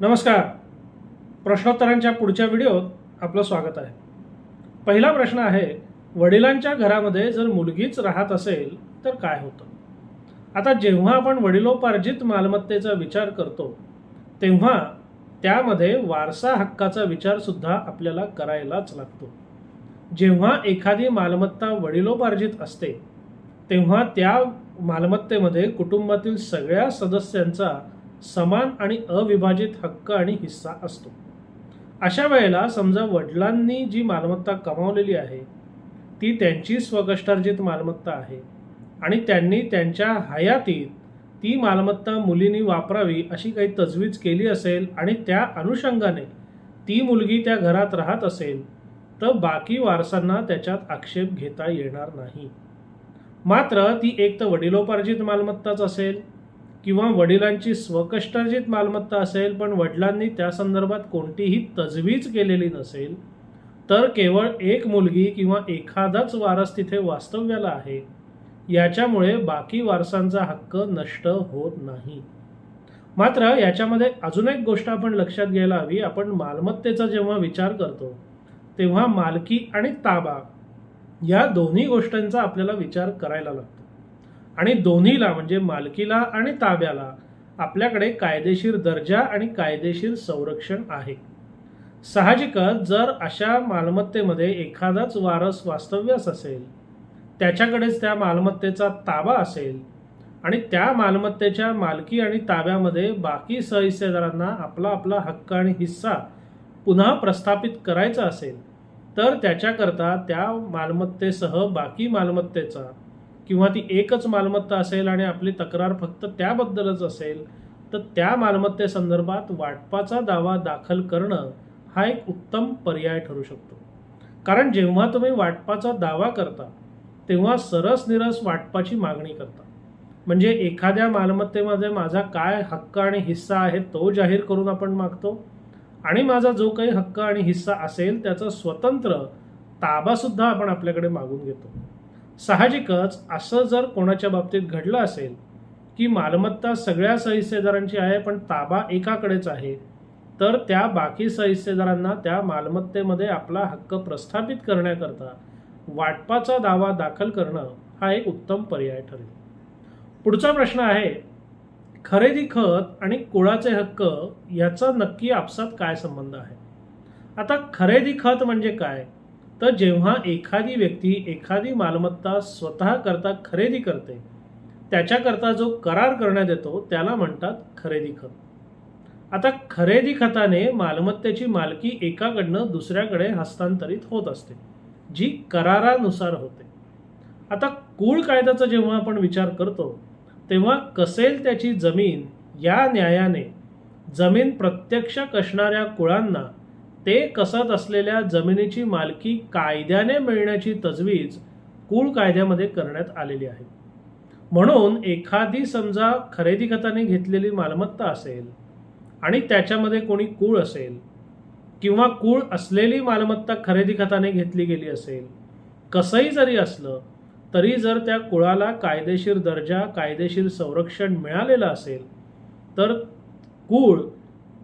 नमस्कार. प्रश्नोत्तरांच्या पुढच्या व्हिडिओत आपलं स्वागत आहे. पहिला प्रश्न आहे वडिलांच्या घरामध्ये जर मुलगीच राहत असेल तर काय होतं? आता जेव्हा आपण वडिलोपार्जित मालमत्तेचा विचार करतो तेव्हा त्यामध्ये वारसा हक्काचा विचारसुद्धा आपल्याला करायलाच लागतो. जेव्हा एखादी मालमत्ता वडिलोपार्जित असते तेव्हा त्या मालमत्तेमध्ये कुटुंबातील सगळ्या सदस्यांचा समान आणि अविभाजित हक्क आणि हिस्सा असतो. अशा वेळेला समजा वडिलांनी जी मालमत्ता कमावलेली आहे ती त्यांची स्वकष्टार्जित मालमत्ता आहे आणि त्यांनी त्यांच्या हयातीत ती मालमत्ता मुलींनी वापरावी अशी काही तजवीज केली असेल आणि त्या अनुषंगाने ती मुलगी त्या घरात राहत असेल तर बाकी वारसांना त्याच्यात आक्षेप घेता येणार नाही. मात्र ती एक तर वडिलोपार्जित मालमत्ताच असेल किंवा वडिलांची स्वकष्टार्जित मालमत्ता असेल पण वडिलांनी त्या संदर्भात कोणतीही तजवीज केलेली नसेल तर केवळ एक मुलगी किंवा एखादाच वारस तिथे वास्तव्याला आहे. याच्यामुळे बाकी वारसांचा हक्क नष्ट होत नाही. मात्र याच्यामध्ये अजून एक गोष्ट आपण लक्षात घ्यायला हवी. आपण मालमत्तेचा जेव्हा विचार करतो तेव्हा मालकी आणि ताबा या दोन्ही गोष्टींचा आपल्याला विचार करायला लागतो. आणि दोन्हीला म्हणजे मालकीला आणि ताब्याला आपल्याकडे कायदेशीर दर्जा आणि कायदेशीर संरक्षण आहे. साहजिकच जर अशा मालमत्तेमध्ये एखादाच वारस वास्तव्यास असेल त्याच्याकडेच त्या मालमत्तेचा ताबा असेल आणि त्या मालमत्तेच्या मालकी आणि ताब्यामध्ये बाकी सहहिस्सेदारांना आपला आपला हक्क आणि हिस्सा पुन्हा प्रस्थापित करायचा असेल तर त्याच्याकरता त्या मालमत्तेसह बाकी मालमत्तेचा किंवा ती एकच मालमत्ता असेल आणि आपली तक्रार फक्त त्याबद्दलच असेल तर त्या मालमत्तेसंदर्भात वाटपाचा दावा दाखल करणं हा एक उत्तम पर्याय ठरू शकतो. कारण जेव्हा तुम्ही वाटपाचा दावा करता तेव्हा सरस निरस वाटपाची मागणी करता. म्हणजे एखाद्या मालमत्तेमध्ये माझा काय हक्क आणि हिस्सा आहे तो जाहीर करून आपण मागतो आणि माझा जो काही हक्क आणि हिस्सा असेल त्याचा स्वतंत्र ताबासुद्धा आपण आपल्याकडे मागून घेतो. साहजिकच असं जर कोणाच्या बाबतीत घडलं असेल की मालमत्ता सगळ्या सहिस्सेदारांची आहे पण ताबा एकाकडेच आहे तर त्या बाकी सहिस्सेदारांना त्या मालमत्तेमध्ये आपला हक्क प्रस्थापित करण्याकरता वाटपाचा दावा दाखल करणं हा एक उत्तम पर्याय ठरेल. पुढचा प्रश्न आहे खरेदी खत आणि कुळाचे हक्क याचा नक्की आपसात काय संबंध आहे? आता खरेदी खत म्हणजे काय? तर जेव्हा एखादी व्यक्ती एखादी मालमत्ता स्वतः करता खरेदी करते त्याच्याकरता जो करार करण्यात येतो त्याला म्हणतात खरेदी खत. आता खरेदी खताने मालमत्तेची मालकी एकाकडनं दुसऱ्याकडे हस्तांतरित होत असते जी करारानुसार होते. आता कुळ कायद्याचा जेव्हा आपण विचार करतो तेव्हा कसेल त्याची जमीन या न्यायाने जमीन प्रत्यक्ष कसणाऱ्या कुळांना ते कसत असलेल्या जमिनीची मालकी कायद्याने मिळण्याची तजवीज कुळ कायद्यामध्ये करण्यात आलेली आहे. म्हणून एखादी समजा खरेदी खताने घेतलेली मालमत्ता असेल आणि त्याच्यामध्ये कोणी कुळ असेल किंवा कुळ असलेली मालमत्ता खरेदी खताने घेतली गेली असेल कसंही जरी असलं तरी जर त्या कुळाला कायदेशीर दर्जा कायदेशीर संरक्षण मिळालेलं असेल तर कुळ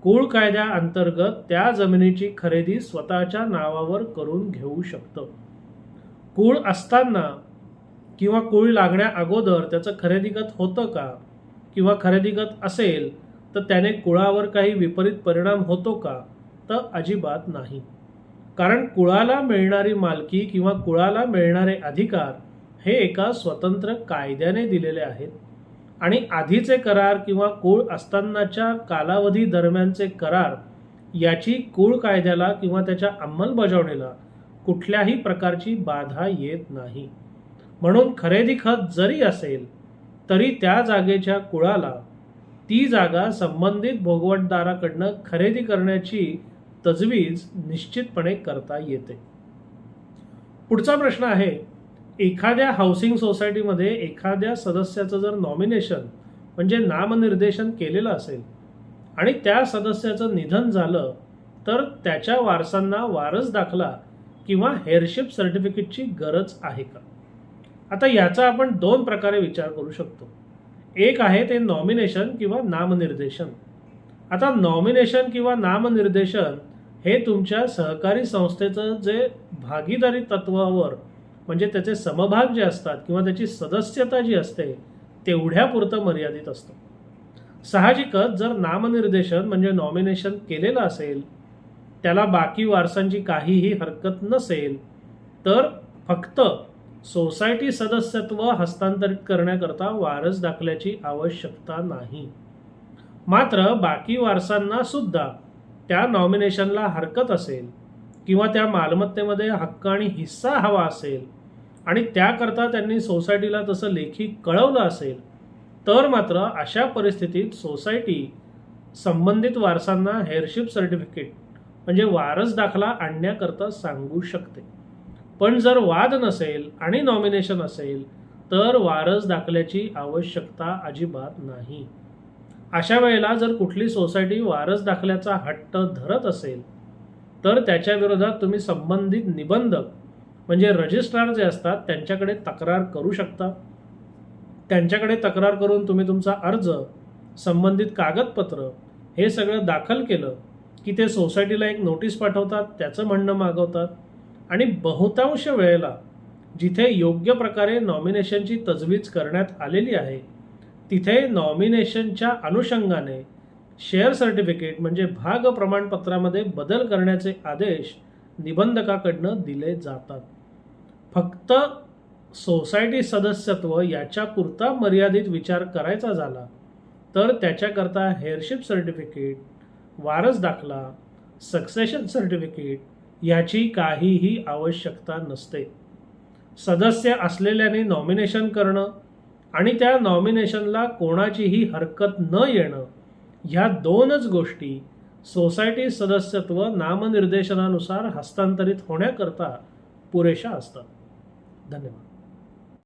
कूळ कायद्याअंतर्गत त्या जमिनीची खरेदी स्वतःच्या नावावर करून घेऊ शकतं. कुळ असताना किंवा कुळ लागण्या अगोदर त्याचं खरेदीगत होतं का? किंवा खरेदीगत असेल तर त्याने कुळावर काही विपरीत परिणाम होतो का? तर अजिबात नाही. कारण कुळाला मिळणारी मालकी किंवा कुळाला मिळणारे अधिकार हे एका स्वतंत्र कायद्याने दिलेले आहेत. आणि आधीचे करार किंवा कुळ असतानाच्या कालावधी दरम्यानचे करार याची कुळ कायद्याला किंवा त्याच्या अंमलबजावणीला कुठल्याही प्रकारची बाधा येत नाही. म्हणून खरेदी खत जरी असेल तरी त्या जागेच्या कुळाला ती जागा संबंधित भोगवटदाराकडनं खरेदी करण्याची तजवीज निश्चितपणे करता येते. पुढचा प्रश्न आहे एखाद्या हाऊसिंग सोसायटीमध्ये एखाद्या सदस्याचं जर नॉमिनेशन म्हणजे नामनिर्देशन केलेलं असेल आणि त्या सदस्याचं निधन झालं तर त्याच्या वारसांना वारस दाखला किंवा हेअरशिप सर्टिफिकेटची गरज आहे का? आता याचा आपण दोन प्रकारे विचार करू शकतो. एक आहे ते नॉमिनेशन किंवा नामनिर्देशन. आता नॉमिनेशन किंवा नामनिर्देशन हे तुमच्या सहकारी संस्थेचं जे भागीदारी तत्वावर म्हणजे त्याचे समभाग जे असतात किंवा त्याची सदस्यता जी असते तेवढ्यापुरतं मर्यादित असतं. साहजिकच जर नामनिर्देशन म्हणजे नॉमिनेशन केलेलं असेल त्याला बाकी वारसांची काहीही हरकत नसेल तर फक्त सोसायटी सदस्यत्व हस्तांतरित करण्याकरता वारस दाखल्याची आवश्यकता नाही. मात्र बाकी वारसांना सुद्धा त्या नॉमिनेशनला हरकत असेल किंवा त्या मालमत्तेमध्ये हक्क आणि हिस्सा हवा असेल आणि त्याकरता त्यांनी सोसायटीला तसं लेखी कळवलं असेल तर मात्र अशा परिस्थितीत सोसायटी संबंधित वारसांना हेअरशिप सर्टिफिकेट म्हणजे वारस दाखला आणण्याकरता सांगू शकते. पण जर वाद नसेल आणि नॉमिनेशन असेल तर वारस दाखल्याची आवश्यकता अजिबात नाही. अशा वेळेला जर कुठली सोसायटी वारस दाखल्याचा हट्ट धरत असेल तर त्याच्या विरोधात तुम्ही संबंधित निबंधक म्हणजे रजिस्ट्रार जे असतात त्यांच्याकडे तक्रार करू शकता. त्यांच्याकडे तक्रार करून तुम्ही तुमचा अर्ज संबंधित कागदपत्र हे सगळं दाखल केलं की ते सोसायटीला एक नोटीस पाठवतात त्याचं म्हणणं मागवतात. आणि बहुतांश वेळेला जिथे योग्य प्रकारे नॉमिनेशनची तजवीज करण्यात आलेली आहे तिथे नॉमिनेशनच्या अनुषंगाने शेअर सर्टिफिकेट म्हणजे भाग प्रमाणपत्रामध्ये बदल करण्याचे आदेश निबंधकाकडनं दिले जातात. फक्त सोसायटी सदस्यत्व याच्यापुरता मर्यादित विचार करायचा झाला तर त्याच्याकरता हेअरशिप सर्टिफिकेट वारस दाखला सक्सेशन सर्टिफिकेट याची काहीही आवश्यकता नसते. सदस्य असलेल्याने नॉमिनेशन करणं आणि त्या नॉमिनेशनला कोणाचीही हरकत न येणं ह्या दोनच गोष्टी सोसायटी सदस्यत्व नामनिर्देशनानुसार हस्तांतरित होण्याकरता पुरेशा असतात. धन्यवाद.